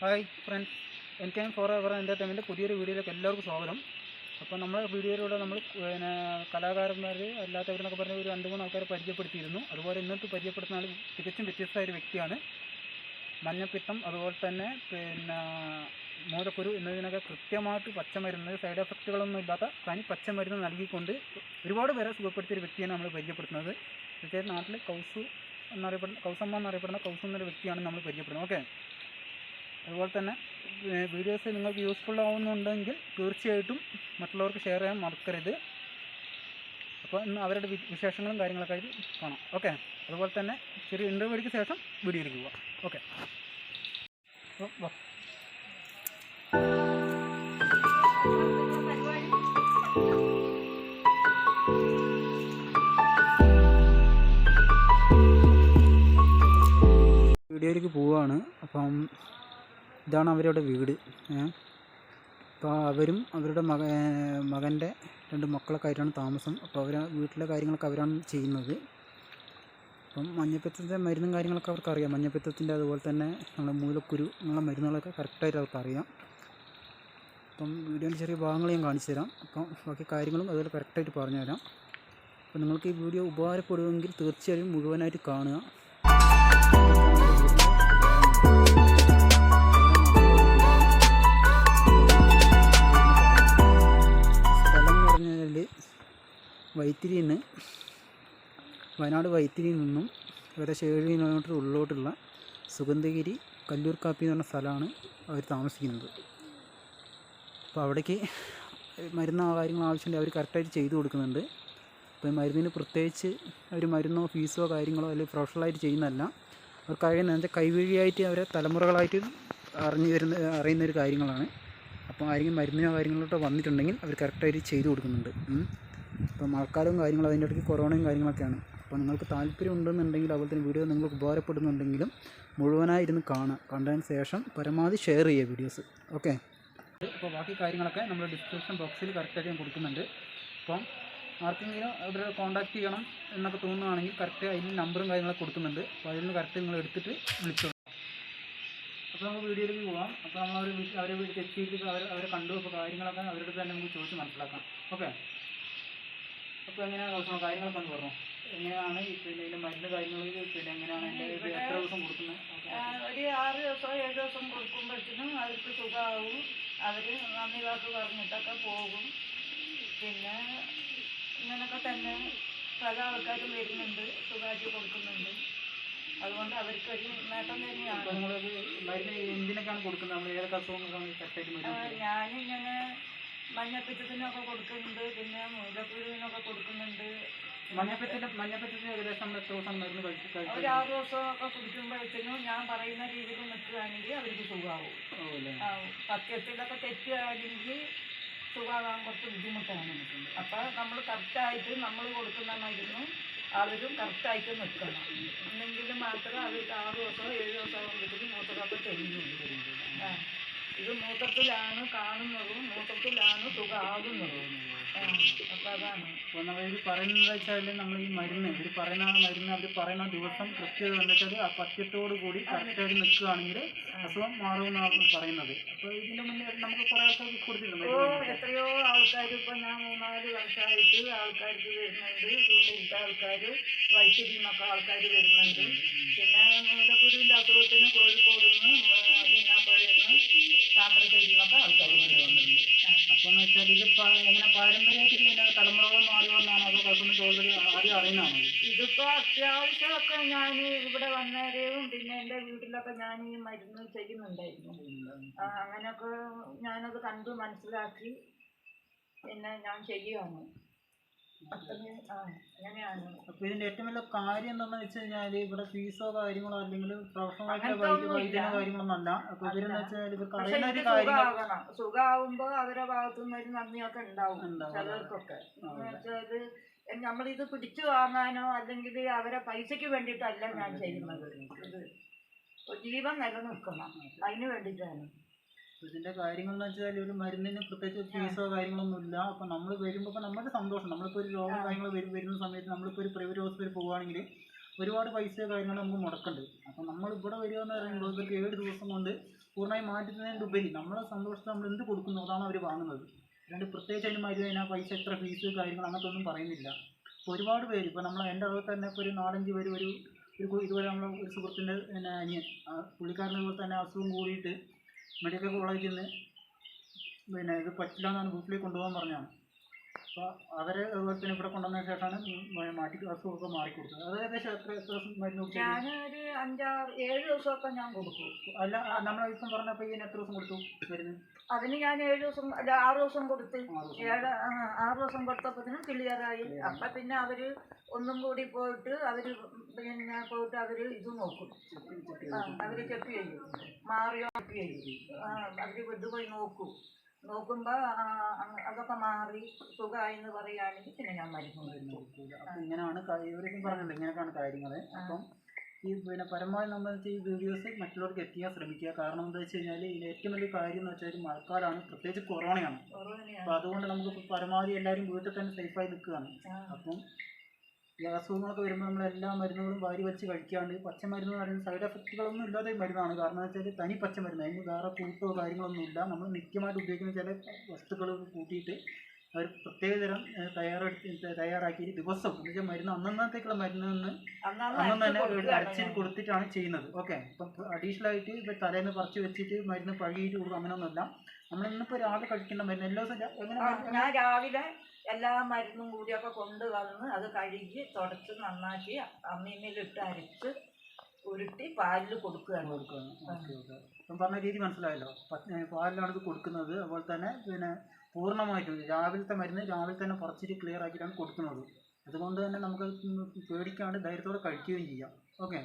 Hi friends N K M forever entertainment പുതിയൊരു വീഡിയോയിലേക്ക് എല്ലാവർക്കും സ്വാഗതം. അപ്പോൾ നമ്മുടെ വീഡിയോയിലൂടെ നമ്മൾ പിന്നെ കലാകാരന്മാർ അല്ലാത്തവരെന്നൊക്കെ പറഞ്ഞ ഒരു രണ്ട് മൂന്ന് ആൾക്കാരെ പരിചയപ്പെടുത്തിയിരുന്നു. അതുപോലെ ഇന്നത്തെ പരിചയപ്പെടുത്തുന്ന ആൾ തികച്ചും വ്യത്യസ്തമായ ഒരു വ്യക്തിയാണ്. മഞ്ഞപ്പിത്തം അതുപോലെ തന്നെ പിന്നെ മൂലക്കുരു എന്നതിനൊക്കെ കൃത്യമായിട്ട് പച്ചമരുന്ന് സൈഡ് എഫക്റ്റുകളൊന്നും ഇല്ലാത്ത തനി പച്ചമരുന്ന് നൽകിക്കൊണ്ട് ഒരുപാട് പേരെ സുഖപ്പെടുത്തിയ ഒരു വ്യക്തിയാണ് നമ്മൾ പരിചയപ്പെടുത്തുന്നത്. തീർച്ചയായും നാട്ടിൽ കൗസു എന്നറിയപ്പെടുന്ന കൗസമ്മ എന്നറിയപ്പെടുന്ന കൗസു എന്നൊരു വ്യക്തിയാണ് നമ്മൾ പരിചയപ്പെടുന്നത്. ഓക്കെ അതുപോലെ തന്നെ വീഡിയോസ് നിങ്ങൾക്ക് യൂസ്ഫുൾ ആവുന്നുണ്ടെങ്കിൽ തീർച്ചയായിട്ടും മറ്റുള്ളവർക്ക് ഷെയർ ചെയ്യാൻ മറക്കരുത്. അപ്പോൾ ഇന്ന് അവരുടെ വിശേഷങ്ങളും കാര്യങ്ങളൊക്കെ ആയിട്ട് കാണാം. ഓക്കെ അതുപോലെ തന്നെ ചെറിയ ഇന്റർവ്യൂക്ക് ശേഷം വീഡിയോയിലേക്ക് പോവാം. ഓക്കെ വീഡിയോയിലേക്ക് പോവാണ്. അപ്പം ഇതാണ് അവരുടെ വീട്. അപ്പോൾ അവരും അവരുടെ മക മകന്റെ രണ്ട് മക്കളൊക്കെ ആയിട്ടാണ് താമസം. അപ്പോൾ അവർ വീട്ടിലെ കാര്യങ്ങളൊക്കെ അവരാണ് ചെയ്യുന്നത്. അപ്പം മഞ്ഞപ്പിത്തത്തിന്റെ മരുന്നും കാര്യങ്ങളൊക്കെ അവർക്ക് അറിയാം മഞ്ഞപ്പിത്തത്തിന്റെ അതുപോലെ തന്നെ നമ്മുടെ മൂലക്കുരു എന്നുള്ള മരുന്നുകളൊക്കെ കറക്റ്റായിട്ട് അവർക്ക് അറിയാം അപ്പം വീഡിയോന്റെ ചെറിയ ഭാഗങ്ങൾ ഞാൻ കാണിച്ചു തരാം. അപ്പം ബാക്കി കാര്യങ്ങളും അതുപോലെ കറക്റ്റായിട്ട് പറഞ്ഞു തരാം അപ്പോൾ നിങ്ങൾക്ക് ഈ വീഡിയോ ഉപകാരപ്പെടുമെങ്കിൽ തീർച്ചയായും മുഴുവനായിട്ട് കാണുക. വൈത്തിരിയിൽ നിന്ന് വയനാട് വൈത്തിരിയിൽ നിന്നും ഏകദേശം ഏഴ് കിലോമീറ്റർ ഉള്ളിലോട്ടുള്ള സുഗന്ധഗിരി കല്ലൂർ കാപ്പി എന്ന് പറഞ്ഞ സ്ഥലമാണ് അവർ താമസിക്കുന്നത്. അപ്പോൾ അവിടേക്ക് മരുന്ന് കാര്യങ്ങൾ ആവശ്യമുണ്ടെങ്കിൽ അവർ കറക്റ്റായിട്ട് ചെയ്തു കൊടുക്കുന്നുണ്ട്. അപ്പോൾ മരുന്നിന് പ്രത്യേകിച്ച് അവർ മരുന്നോ ഫീസോ കാര്യങ്ങളോ അല്ലെങ്കിൽ പ്രൊഫഷണലായിട്ട് ചെയ്യുന്നതല്ല. അവർ കഴിയുന്ന എന്റെ കൈവഴിയായിട്ട് അവരെ തലമുറകളായിട്ട് അറിഞ്ഞു വരുന്ന അറിയുന്ന ഒരു കാര്യങ്ങളാണ്. അപ്പോൾ ആരെങ്കിലും മരുന്നിനോ കാര്യങ്ങളോട്ടോ വന്നിട്ടുണ്ടെങ്കിൽ അവർ കറക്റ്റായിട്ട് ചെയ്തു കൊടുക്കുന്നുണ്ട്. അപ്പോൾ മഴക്കാലവും കാര്യങ്ങളും അതിന്റെ ഇടയ്ക്ക് കൊറോണയും കാര്യങ്ങളൊക്കെയാണ്. അപ്പോൾ നിങ്ങൾക്ക് താല്പര്യം ഉണ്ടെന്നുണ്ടെങ്കിൽ അതുപോലെ തന്നെ വീഡിയോ നിങ്ങൾക്ക് ഉപകാരപ്പെടുന്നുണ്ടെങ്കിലും മുഴുവനായി ഇരുന്ന് കാണുക. കണ്ടതിന് ശേഷം പരമാവധി ഷെയർ ചെയ്യുക വീഡിയോസ് ഓക്കെ അപ്പോൾ ബാക്കി കാര്യങ്ങളൊക്കെ നമ്മൾ ഡിസ്ക്രിപ്ഷൻ ബോക്സിൽ കറക്റ്റായിട്ട് ഞാൻ കൊടുക്കുന്നുണ്ട്. അപ്പം ആർക്കെങ്കിലും അവരെ കോൺടാക്ട് ചെയ്യണം എന്നൊക്കെ തോന്നുകയാണെങ്കിൽ കറക്റ്റ് അതിന് നമ്പറും കാര്യങ്ങളൊക്കെ കൊടുക്കുന്നുണ്ട്. അപ്പോൾ അതിൽ നിന്ന് കറക്റ്റ് നിങ്ങൾ എടുത്തിട്ട് വിളിച്ചോ അപ്പോൾ നമുക്ക് വീഡിയോയിലേക്ക് പോകാം അപ്പോൾ നമ്മൾ അവർ അവരെ ചെക്ക് ചെയ്തിട്ട് അവർ അവരെ കണ്ടു. അപ്പോൾ കാര്യങ്ങളൊക്കെ അവരുടെ തന്നെ നമുക്ക് ചോദിച്ച് മനസ്സിലാക്കാം. ഓക്കെ അപ്പോൾ എങ്ങനെയാണ് ദിവസം കാര്യങ്ങളൊക്കെ ഒന്ന് പറഞ്ഞു? എങ്ങനെയാണ് പിന്നെ ഇതിന്റെ മരുന്ന് കാര്യങ്ങൾ പിന്നെ എങ്ങനെയാണ് എന്റെ ഇത് എത്ര ദിവസം കൊടുക്കുന്നത് ഒരു ആറ് ദിവസം ഏഴ് ദിവസം കൊടുക്കുമ്പോഴത്തേനും അവർക്ക് സുഖമാവും. അവർ നന്ദി വാക്ക് പറഞ്ഞിട്ടൊക്കെ പോകും. പിന്നെ ഇങ്ങനൊക്കെ തന്നെ പല ആൾക്കാരും വരുന്നുണ്ട് സുഖാജി കൊടുക്കുന്നുണ്ട്. അതുകൊണ്ട് അവർക്ക് ഒരു നേട്ടം തന്നെയാണ്. മരുന്ന് എന്തിനൊക്കെയാണ് കൊടുക്കുന്നത്? നമ്മൾ ഏതൊക്കെ ആ, മരുന്ന് ഞാനിങ്ങനെ മഞ്ഞപ്പിത്തത്തിനൊക്കെ കൊടുക്കുന്നുണ്ട് പിന്നെ മുലക്കുരുവിനൊക്കെ കൊടുക്കുന്നുണ്ട്. മഞ്ഞപ്പറ്റത്തിന്റെ മഞ്ഞപ്പിത്തത്തിന് ഏകദേശം എത്ര ദിവസം മരുന്ന് കഴിച്ച് ഒരു ആറ് ദിവസമൊക്കെ കുടിക്കുമ്പോഴത്തേനും ഞാൻ പറയുന്ന രീതിയിൽ നിൽക്കുകയാണെങ്കിൽ അവർക്ക് സുഖമാവും. സത്യത്തിലൊക്കെ തെറ്റുകയാണെങ്കിൽ സുഖമാകാൻ കുറച്ച് ബുദ്ധിമുട്ടാണ് അപ്പോൾ നമ്മൾ കറക്റ്റായിട്ട് നമ്മൾ കൊടുക്കുന്ന മരുന്നും അവരും കറക്റ്റായിട്ട് നിൽക്കണം. എന്നെങ്കിൽ മാത്രമേ അവർക്ക് ആറ് ദിവസമോ ഏഴ് ദിവസമോ ആകുമ്പോഴത്തേക്കും മൂത്രമൊക്കെ തെളിഞ്ഞു ഇത് മൂത്രത്തിലാണ് കാണുന്നതും മൂത്രത്തിലാണ് സുഖമാകുന്നതും നമ്മൾ ഇത് പറയുന്നത് വെച്ചാൽ നമ്മൾ ഈ മരുന്ന് ഇവർ പറയുന്ന മരുന്ന് അവർ പറയുന്ന ദിവസം കൃത്യത വന്നിട്ട് വെച്ചാൽ ആ പഥ്യത്തോട് കൂടി കറക്റ്റായിട്ട് നിൽക്കുകയാണെങ്കിൽ അസുഖം മാറുമെന്നാണ് പറയുന്നത്. അപ്പോൾ ഇതിന് മുന്നേ നമുക്ക് കുറേ ആൾക്കാർ കൊടുത്തിട്ടുണ്ട്. എത്രയോ ആൾക്കാർ ഇപ്പൊ ഞാൻ മൂന്നാൽ വർഷമായിട്ട് ആൾക്കാർക്ക് വരുന്നുണ്ട്. ഇതുകൊണ്ട് ആൾക്കാർ വൈദ്യുതി നിന്നൊക്കെ ആൾക്കാർ വരുന്നുണ്ട്. പിന്നെ മൂലക്കുരുവിന്റെ അസുഖത്തിന് കോഴിക്കോട് നിന്ന് താമരശ്ശേരിയിൽ നിന്നൊക്കെ ആൾക്കാർ ആ. അപ്പോൾ എന്ന് വെച്ചാൽ ഇത് എങ്ങനെ പാരമ്പര്യമായിട്ട് പിന്നെ തലമുറകൾ മാറി വന്നാണ് അതോ കുഴപ്പമൊന്നും ഓൾറെഡി ആദ്യം അറിയുന്നതാണോ? ഇതിപ്പോ അത്യാവശ്യമൊക്കെ ഞാൻ ഇവിടെ വന്നവരെയും പിന്നെ എന്റെ വീട്ടിലൊക്കെ ഞാൻ ഈ മരുന്ന് ചെയ്യുന്നുണ്ടായിരുന്നു. അങ്ങനെയൊക്കെ ഞാനത് കണ്ടു മനസ്സിലാക്കി. പിന്നെ ഞാൻ ചെയ്യുകയാണ് അത്രയും ഇതിന്റെ ഏറ്റവും വലിയ കാര്യം എന്താണെന്ന് വെച്ച് കഴിഞ്ഞാൽ ഇവിടെ ഫീസോ കാര്യങ്ങളോ അല്ലെങ്കിൽ പ്രൊഫഷണൽ ആയിട്ടുള്ള അങ്ങനത്തെ വൈദ്യ ഒന്നുമില്ല. വൈദ്യനോ കാര്യങ്ങളൊന്നും അല്ല. അപ്പോൾ ഇവരെന്ന് വെച്ചാൽ ഇവർക്ക് അറിയുന്ന ഒരു സുഖമാകണം സുഖമാവുമ്പോ അവരെ ഭാഗത്തുനിന്ന് ഒരു നന്ദിയൊക്കെ ഉണ്ടാവും. ചിലർക്കൊക്കെ. നമ്മളിത് പിടിച്ചു വാങ്ങാനോ അല്ലെങ്കിൽ അവരെ പൈസക്ക് വേണ്ടിയിട്ടല്ല ഞാൻ ചെയ്യുന്നത്. ഇത് ജീവൻ നിലനിൽക്കണം. അതിന് വേണ്ടിയിട്ടാണ്. ഇതിന്റെ കാര്യങ്ങൾ എന്ന് വെച്ചാൽ ഒരു മരുന്നിന് പ്രത്യേകിച്ച് ഫീസോ കാര്യങ്ങളൊന്നും ഇല്ല. അപ്പൊ നമ്മൾ വരുമ്പോൾ ഇപ്പൊ നമ്മുടെ സന്തോഷം. നമ്മളിപ്പോ ഒരു രോഗം കാര്യങ്ങൾ വരും വരുന്ന സമയത്ത് നമ്മളിപ്പോ ഒരു പ്രൈവറ്റ് ഹോസ്പിറ്റലിൽ പോവുകയാണെങ്കിൽ ഒരുപാട് പൈസ കാര്യങ്ങൾ നമുക്ക് മുടക്കുന്നുണ്ട് അപ്പൊ നമ്മൾ ഇവിടെ വരിക എന്ന് പറയുമ്പോൾ ഇവർക്ക് ഏഴ് ദിവസം കൊണ്ട് പൂർണമായി ഉപരി നമ്മളെ സന്തോഷത്തിൽ നമ്മൾ എന്ത് കൊടുക്കുന്നു അതാണ് അവർ വാങ്ങുന്നത്. രണ്ട് പ്രത്യേകിച്ച് അതിന് മരുന്ന് അതിനാ പൈസ എത്ര ഫീസ് കാര്യങ്ങൾ അങ്ങനത്തെ ഒന്നും പറയുന്നില്ല. അപ്പോൾ ഒരുപാട് പേര് ഇപ്പോൾ നമ്മൾ എന്റെ അറിവ് തന്നെ ഇപ്പോൾ ഒരു നാലഞ്ച് പേര് ഒരു ഒരു ഇതുപോലെ നമ്മൾ ഒരു സുഹൃത്തിന്റെ പിന്നെ അനിയൻ പുള്ളിക്കാരനെ പോലെ തന്നെ അസുഖം കൂടിയിട്ട് മെഡിക്കൽ കോളേജിൽ നിന്ന് പിന്നെ ഇത് പറ്റില്ല എന്നാണ് വീട്ടിലേക്ക് കൊണ്ടുപോകാൻ പറഞ്ഞാണ് അപ്പോൾ അവരെ പിന്നെ ഇവിടെ കൊണ്ടുവന്ന ശേഷമാണ് മാറ്റി അസുഖമൊക്കെ മാറിക്കൊടുത്തത്. അത് ഏകദേശം എത്ര എത്ര ദിവസം മരുന്ന് ഞാനൊരു അഞ്ചാറ് ഏഴ് ദിവസമൊക്കെ ഞാൻ കൊടുക്കും അല്ല നമ്മളിപ്പം പറഞ്ഞ പയ്യന് എത്ര ദിവസം കൊടുത്തു മരുന്ന്? അതിന് ഞാൻ ഏഴ് ദിവസം അല്ല ആറ് ദിവസം കൊടുത്ത്. ഏഴ് ആറ് ദിവസം കൊടുത്തപ്പോഴത്തേനും ക്ലിയറായി അപ്പം പിന്നെ അവർ ഒന്നും കൂടി പോയിട്ട് അവർ പിന്നെ പോയിട്ട് അവർ ഇത് നോക്കും. അവർ ചെക്ക് ചെയ്യും. മാറിയോ? ചെക്ക് ചെയ്യും. അവർ ഇത് പോയി നോക്കും. നോക്കുമ്പോൾ അതൊക്കെ മാറി സുഖമായി എന്ന് പറയുകയാണെങ്കിൽ പിന്നെ ഞാൻ മരുന്ന് അപ്പം ഇങ്ങനെയാണ് ഇവരൊക്കെ പറഞ്ഞല്ലോ ഇങ്ങനെയൊക്കെയാണ് കാര്യങ്ങൾ അപ്പം ഈ പിന്നെ പരമാവധി നമ്മൾ ഈ വീഡിയോസ് മറ്റുള്ളവർക്ക് എത്തിക്കാൻ ശ്രമിക്കുക. കാരണം എന്താ വെച്ച് കഴിഞ്ഞാൽ ഇതിൽ ഏറ്റവും വലിയ കാര്യം എന്ന് വെച്ചാൽ മഴക്കാലമാണ് പ്രത്യേകിച്ച് കൊറോണയാണ്. അപ്പോൾ അതുകൊണ്ട് നമുക്ക് പരമാവധി എല്ലാവരും വീട്ടിൽ തന്നെ സേഫായി നിൽക്കുകയാണ്. അപ്പം അസുഖങ്ങളൊക്കെ വരുമ്പോൾ നമ്മൾ എല്ലാ മരുന്നുകളും വാരി വലിച്ച് കഴിക്കാണ്ട് പച്ചമരുന്ന് എന്ന് പറയുന്നത് സൈഡ് എഫക്റ്റുകളൊന്നും ഇല്ലാതെ മരുന്നാണ്. കാരണം എന്ന് വെച്ചാൽ തനി പച്ചമരുന്ന് അതിന് വേറെ കൂട്ടോ കാര്യങ്ങളൊന്നും ഇല്ല. നമ്മൾ നിത്യമായിട്ട് ഉപയോഗിക്കുന്ന ചില വസ്തുക്കൾ കൂട്ടിയിട്ട് അവർ പ്രത്യേക തരം തയ്യാറെടുത്ത് തയ്യാറാക്കി ദിവസം എന്ന് വെച്ചാൽ മരുന്ന് അന്നന്നത്തേക്കുള്ള മരുന്ന് നിന്ന് അന്നന്ന് അന്ന് തന്നെ അരച്ച് അരച്ചിൽ കൊടുത്തിട്ടാണ് ചെയ്യുന്നത്. ഓക്കെ. ഇപ്പം അഡീഷണൽ ആയിട്ട് ഇപ്പം തലേന്ന് പറിച്ച് വെച്ചിട്ട് മരുന്ന് പഴകിയിട്ട് കൊടുക്കും. അങ്ങനെയൊന്നുമല്ല നമ്മൾ ഇന്നിപ്പോൾ രാവിലെ കഴിക്കേണ്ട മരുന്ന് എല്ലാ ദിവസവും ഞാൻ രാവിലെ എല്ലാ മരുന്നും കൂടിയൊക്കെ കൊണ്ടുവന്ന് അത് കഴുകി തുടച്ച് നന്നാക്കി അമ്മീമ്മയിലിട്ട് അരച്ച് ഉരുട്ടി പാലിൽ കൊടുക്കുകയാണ്. കൊടുക്കുകയാണ്. ഇപ്പം പറഞ്ഞ രീതി മനസ്സിലായല്ലോ. പാലിലാണ് ഇത് കൊടുക്കുന്നത്. അതുപോലെ തന്നെ പിന്നെ പൂർണമായിട്ടും രാവിലത്തെ മരുന്ന് രാവിലെ തന്നെ കുറച്ചിട്ട് ക്ലിയർ ആക്കിയിട്ടാണ് കൊടുക്കുന്നത്. അതുകൊണ്ട് തന്നെ നമുക്ക് പേടിക്കാണ്ട് ധൈര്യത്തോടെ കഴിക്കുകയും ചെയ്യാം. ഓക്കെ?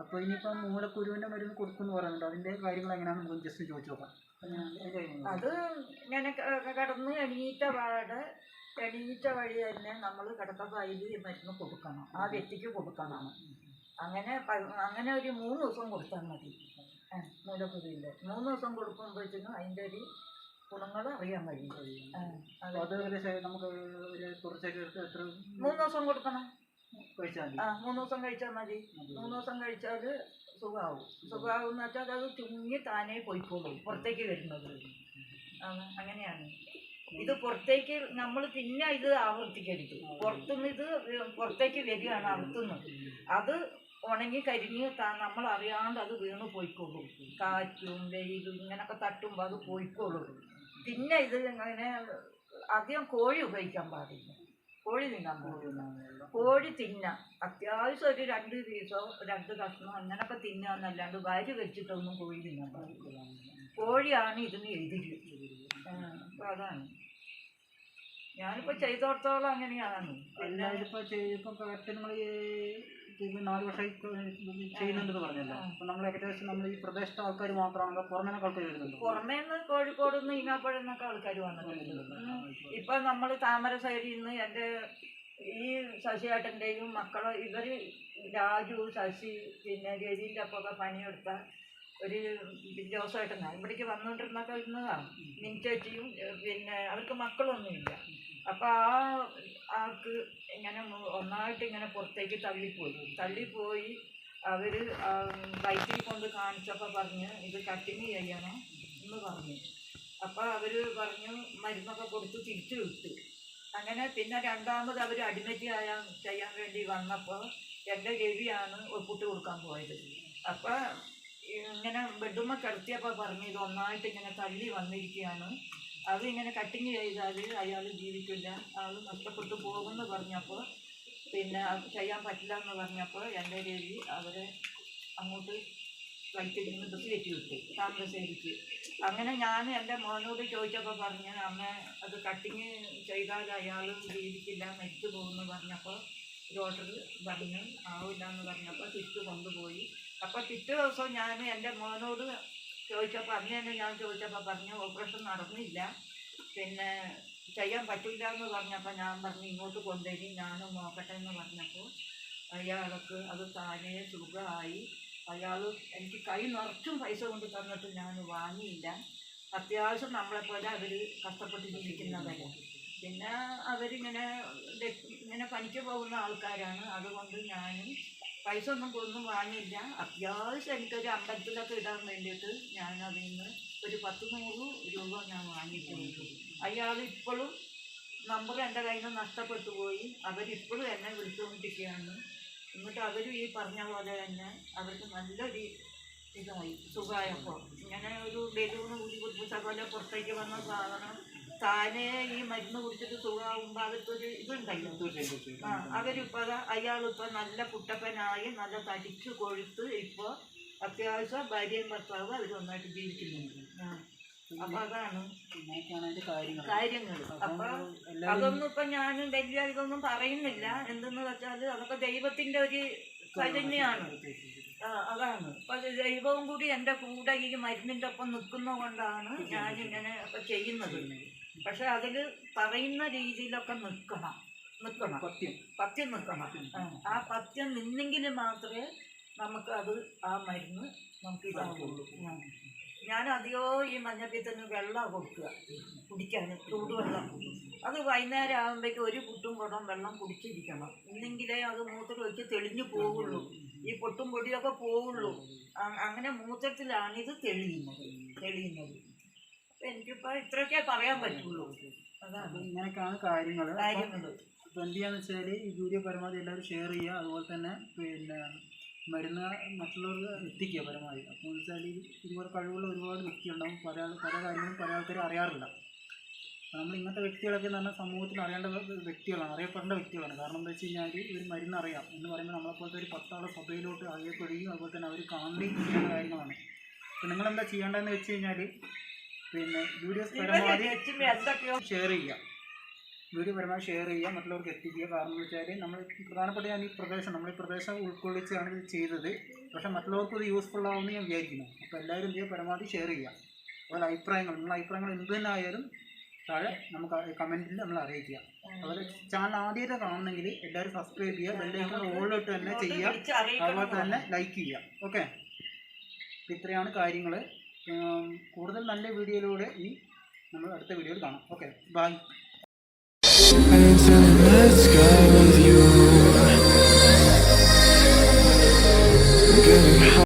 അപ്പോൾ ഇനിയിപ്പം മൂലക്കുരുവിന്റെ മരുന്ന് കൊടുക്കുമെന്ന് പറയുന്നുണ്ട്. അതിന്റെ കാര്യങ്ങൾ എങ്ങനെയാണെന്ന് നമുക്ക് ജസ്റ്റ് ചോദിച്ചു നോക്കാം. അത് ഇങ്ങനെ കടന്ന് എണീറ്റ പാട് എണീറ്റ വഴി തന്നെ നമ്മൾ കിടക്കപ്പായിൽ മരുന്ന് കൊടുക്കണം. ആ വ്യക്തിക്ക് കൊടുക്കണം. അങ്ങനെ അങ്ങനെ ഒരു മൂന്ന് ദിവസം കൊടുത്താൽ മതി. മൂലക്കുരുവിന്റെ മൂന്ന് ദിവസം കൊടുക്കുമ്പോഴത്തേക്കും അതിന്റെ ഒരു ഗുണങ്ങൾ അറിയാൻ കഴിയും. അത് നമുക്ക് ഒരു തുടർച്ചയായിട്ട് എത്ര മൂന്ന് ദിവസം കൊടുക്കണം. മൂന്ന് ദിവസം കഴിച്ചാൽ മതി. മൂന്ന് ദിവസം കഴിച്ചാൽ സുഖമാവും സുഖമാവും എന്ന് വെച്ചാൽ അത് ചുങ്ങി താനേ പോയിക്കോളും പുറത്തേക്ക് വരുന്നത്. അങ്ങനെയാണ്. ഇത് പുറത്തേക്ക് നമ്മൾ പിന്നെ ഇത് ആവർത്തിക്കരുത്. പുറത്തുനിന്ന് ഇത് പുറത്തേക്ക് വരികയാണ് അകത്തുനിന്ന് അത് ഉണങ്ങി കരിഞ്ഞ് നമ്മൾ അറിയാണ്ട് അത് വീണ് പോയിക്കോളും. കാറ്റും വെയിലും ഇങ്ങനൊക്കെ തട്ടുമ്പോൾ അത് പോയിക്കോളും. പിന്നെ ഇത് ഇങ്ങനെ അധികം കോഴി ഉപയോഗിക്കാൻ പാടില്ല. കോഴി തിന്നാൻ പോകുന്നു കോഴി തിന്നാം. അത്യാവശ്യം ഒരു രണ്ട് പീസോ രണ്ട് കഷ്ണോ അങ്ങനൊക്കെ തിന്നാന്നല്ലാണ്ട് വരി വെച്ചിട്ടൊന്നും കോഴി തിന്നാൻ പാടില്ല. കോഴിയാണ് ഇതിന് എതിര്. അപ്പോൾ അതാണ്. ഞാനിപ്പോൾ ചെയ്തോടത്തോളം അങ്ങനെയാണ്. അല്ല ഇതിപ്പോ ഇപ്പൊ കറക്റ്റ് നമ്മൾ നാല് വർഷമായി ചെയ്യുന്നുണ്ടെന്ന് പറഞ്ഞല്ലോ. അപ്പൊ നമ്മൾ ഏകദേശം നമ്മൾ ഈ പ്രദേശത്തെ ആൾക്കാർ മാത്രമാണല്ലോ പുറമേ ആൾക്കാർ വരുന്നുണ്ട്? പുറമേ നിന്ന് കോഴിക്കോട് നിന്ന് ഈങ്ങാപ്പുഴ നിന്നൊക്കെ ആൾക്കാർ വന്നിട്ടുണ്ട്. ഇപ്പൊ നമ്മൾ സൈഡിൽ നിന്ന് എന്റെ ഈ ശശിയേട്ടന്റെയും മക്കൾ ഇവർ രാജു ശശി പിന്നെ രവിന്റെ അപ്പൊക്കെ പണിയെടുത്ത ഒരു ജോസേട്ടനാണ് ഇവിടേക്ക് വന്നുകൊണ്ടിരുന്നൊക്കെ ഇരുന്നതാണ് മിൻചേച്ചിയും ഏഹ് പിന്നെ അവർക്ക് മക്കളൊന്നുമില്ല. അപ്പോൾ ആ ആൾക്ക് ഇങ്ങനെ ഒന്നായിട്ട് ഇങ്ങനെ പുറത്തേക്ക് തള്ളിപ്പോയി. തള്ളിപ്പോയി അവർ വൈദ്യുതി കൊണ്ട് കാണിച്ചപ്പോൾ പറഞ്ഞ് ഇത് കട്ടിങ് ചെയ്യണം എന്ന് പറഞ്ഞു. അപ്പോൾ അവർ പറഞ്ഞു മരുന്നൊക്കെ കൊടുത്ത് തിരിച്ചു വിട്ടു. അങ്ങനെ പിന്നെ രണ്ടാമത് അവർ അഡ്മിറ്റ് ചെയ്യാൻ ചെയ്യാൻ വേണ്ടി വന്നപ്പോൾ എന്റെ രവിയാണ് ഒപ്പിട്ട് കൊടുക്കാൻ പോയത്. അപ്പോൾ ഇങ്ങനെ ബെഡുമ്മ കിടത്തിയപ്പോൾ പറഞ്ഞു ഇത് ഒന്നായിട്ട് ഇങ്ങനെ തള്ളി വന്നിരിക്കുകയാണ് അത് ഇങ്ങനെ കട്ടിങ് ചെയ്താൽ അയാൾ ജീവിക്കില്ല. ആൾ നഷ്ടപ്പെട്ടു പോകുമെന്ന് പറഞ്ഞപ്പോൾ പിന്നെ അത് ചെയ്യാൻ പറ്റില്ല എന്ന് പറഞ്ഞപ്പോൾ എന്റെ രീതി അവരെ അങ്ങോട്ട് ഫ്ലൈറ്റിൽ നിന്ന് ബസ് കയറ്റി വിട്ടു താമരശ്ശേരിക്ക്. അങ്ങനെ ഞാൻ എന്റെ മോനോട് ചോദിച്ചപ്പോൾ പറഞ്ഞ് അമ്മ അത് കട്ടിങ് ചെയ്താൽ അയാൾ ജീവിക്കില്ല മരിച്ചു പോകുമെന്ന് പറഞ്ഞപ്പോൾ ഡോക്ടർ പറഞ്ഞു ആവില്ല എന്ന് പറഞ്ഞപ്പോൾ തിരിച്ചു കൊണ്ടുപോയി. അപ്പോൾ പിറ്റേ ദിവസം ഞാൻ എന്റെ മോനോട് ചോദിച്ചപ്പോൾ അന്ന് തന്നെ ഞാൻ ചോദിച്ചപ്പോൾ പറഞ്ഞു ഓപ്പറേഷൻ നടന്നില്ല. പിന്നെ ചെയ്യാൻ പറ്റില്ല എന്ന് പറഞ്ഞപ്പോൾ ഞാൻ പറഞ്ഞു ഇങ്ങോട്ട് കൊണ്ടുവരി ഞാനും നോക്കട്ടെ എന്ന് പറഞ്ഞപ്പോൾ അയാൾക്ക് അത് താനേ സുഖമായി അയാൾ എനിക്ക് കൈ നിറച്ചും പൈസ കൊണ്ട് തന്നിട്ട് ഞാൻ വാങ്ങിയില്ല. അത്യാവശ്യം നമ്മളെപ്പോലെ അവർ കഷ്ടപ്പെട്ട് ജീവിക്കുന്നവരാണ് പിന്നെ അവരിങ്ങനെ ഇങ്ങനെ പണിക്ക് പോകുന്ന ആൾക്കാരാണ്. അതുകൊണ്ട് ഞാനും പൈസ ഒന്നും ഒന്നും വാങ്ങിയില്ല. അത്യാവശ്യം എനിക്കൊരു അമ്പലത്തിലൊക്കെ ഇടാൻ വേണ്ടിയിട്ട് ഞാൻ അതിൽ നിന്ന് ഒരു പത്ത് നൂറ് രൂപ ഞാൻ വാങ്ങിയിട്ടുണ്ട്. അയാൾ ഇപ്പോഴും നമ്പർ എന്റെ കയ്യിൽ നിന്ന് നഷ്ടപ്പെട്ടു പോയി. അവരിപ്പോഴും എന്നെ വിളിച്ചുകൊണ്ടിരിക്കുകയാണ്. എന്നിട്ട് അവരും ഈ പറഞ്ഞ പോലെ തന്നെ അവർക്ക് നല്ലൊരു ഇതായി. സുഖമായപ്പോൾ. ഇങ്ങനെ ഒരു ബലൂണ് കൂടി കുടിപ്പിച്ച പോലെ പുറത്തേക്ക് വന്ന സാധനം താനേ ഈ മരുന്ന് കുടിച്ചിട്ട് സുഖമാകുമ്പോൾ അവർക്കൊരു ഇതുണ്ടല്ലോ. അവരിപ്പോൾ അതാ നല്ല കുട്ടപ്പനായി നല്ല തടിച്ച് കൊഴുത്ത് ഇപ്പോൾ അത്യാവശ്യം ഭാര്യയും ഭർത്താവ് അവർ നന്നായിട്ട് ജീവിക്കുന്നുണ്ട് അപ്പൊ അതാണ് കാര്യങ്ങൾ അപ്പൊ അതൊന്നും ഇപ്പൊ ഞാനും വലിയ ഇതൊന്നും പറയുന്നില്ല. എന്തെന്ന് വെച്ചാൽ അതൊക്കെ ദൈവത്തിന്റെ ഒരു കരുണ്യാണ്. അതാണ്. അപ്പൊ ദൈവവും കൂടി എന്റെ കൂടെ ഈ മരുന്നിന്റെ ഒപ്പം നിൽക്കുന്നത് കൊണ്ടാണ് ഞാനിങ്ങനെ ഒക്കെ ചെയ്യുന്നത്. പക്ഷെ അതിൽ പറയുന്ന രീതിയിലൊക്കെ നിൽക്കണം. നിൽക്കണം. പത്യം. പത്യം നിൽക്കണം. ആ, പത്യം നിന്നെങ്കിൽ മാത്രമേ നമുക്ക് അത് ആ മരുന്ന് നമുക്ക് ഇതാക്കുള്ളൂ ഞാൻ അധികോ ഈ മഞ്ഞപ്പിത്തന് വെള്ളം കൊടുക്കുക. കുടിക്കാൻ ചൂടുവെള്ളം. അത് വൈകുന്നേരം ആകുമ്പോഴേക്കും ഒരു കുട്ടും കുടം വെള്ളം കുടിച്ചിരിക്കണം. ഇന്നെങ്കിലേ അത് മൂത്രം വെച്ച് തെളിഞ്ഞു പോവുള്ളൂ. ഈ പൊട്ടും പൊടിയൊക്കെ പോവുള്ളൂ. അങ്ങനെ മൂത്രത്തിലാണ് ഇത് തെളിയുന്നത്. തെളിയുന്നത്. ഇത്രയൊക്കെ പറയാൻ പറ്റുള്ളൂ. അതാണ്. ഇങ്ങനെയൊക്കെയാണ് കാര്യങ്ങൾ കാര്യങ്ങൾ അപ്പോൾ വെച്ചാൽ ഈ വീഡിയോ പരമാവധി എല്ലാവരും ഷെയർ ചെയ്യുക. അതുപോലെ തന്നെ പിന്നെ മരുന്ന് മറ്റുള്ളവർക്ക് എത്തിക്കുക പരമാവധി. അപ്പോൾ എന്ന് വെച്ചാൽ ഇതുപോലെ കഴിവുള്ള ഒരുപാട് വ്യക്തിയുണ്ടാവും പല ആൾ പല കാര്യങ്ങളും പല ആൾക്കാരും അറിയാറില്ല. നമ്മൾ ഇങ്ങനത്തെ വ്യക്തികളൊക്കെ എന്ന് പറഞ്ഞാൽ സമൂഹത്തിൽ അറിയേണ്ട വ്യക്തികളാണ് അറിയപ്പെടേണ്ട വ്യക്തികളാണ്. കാരണം എന്താ വെച്ച് കഴിഞ്ഞാൽ ഒരു മരുന്ന് അറിയാം എന്ന് പറയുമ്പോൾ നമ്മളെപ്പോലത്തെ ഒരു പത്താളെ സഭയിലോട്ട് അറിയപ്പെടുകയും അതുപോലെ തന്നെ അവർ കാണുകയും ചെയ്യുന്ന കാര്യങ്ങളാണ്. അപ്പോൾ നിങ്ങളെന്താ ചെയ്യേണ്ടതെന്ന് വെച്ച് കഴിഞ്ഞാൽ പിന്നെ വീഡിയോസ് പരമാവധി ഷെയർ ചെയ്യുക. വീഡിയോ പരമാവധി ഷെയർ ചെയ്യുക. മറ്റുള്ളവർക്ക് എത്തിക്കുക. കാരണം എന്ന് വെച്ചാൽ നമ്മൾ പ്രധാനപ്പെട്ട ഞാൻ ഈ പ്രദേശം നമ്മൾ ഈ പ്രദേശം ഉൾക്കൊള്ളിച്ചാണ് ഇത് ചെയ്തത്. പക്ഷേ മറ്റുള്ളവർക്കും ഇത് യൂസ്ഫുൾ ആവുമെന്ന് ഞാൻ വിചാരിക്കുന്നു. അപ്പോൾ എല്ലാവരും എന്ത് ചെയ്യുക പരമാവധി ഷെയർ ചെയ്യുക. അതുപോലെ അഭിപ്രായങ്ങൾ നിങ്ങളുടെ അഭിപ്രായങ്ങൾ എന്ത് തന്നെ ആയാലും താഴെ നമുക്ക് കമന്റിൽ നമ്മൾ അറിയിക്കുക. അതുപോലെ ചാനൽ ആദ്യമായിട്ട് കാണണമെങ്കിൽ എല്ലാവരും സബ്സ്ക്രൈബ് ചെയ്യുക. ബെല്ലൈക്കൺ ഓളിട്ട് തന്നെ ചെയ്യുക. അതുപോലെ തന്നെ ലൈക്ക് ചെയ്യുക. ഓക്കെ ഇത്രയാണ് കാര്യങ്ങൾ കൂടുതൽ നല്ല വീഡിയോയിലൂടെ ഈ നമ്മൾ അടുത്ത വീഡിയോയിൽ കാണാം. Okay bye.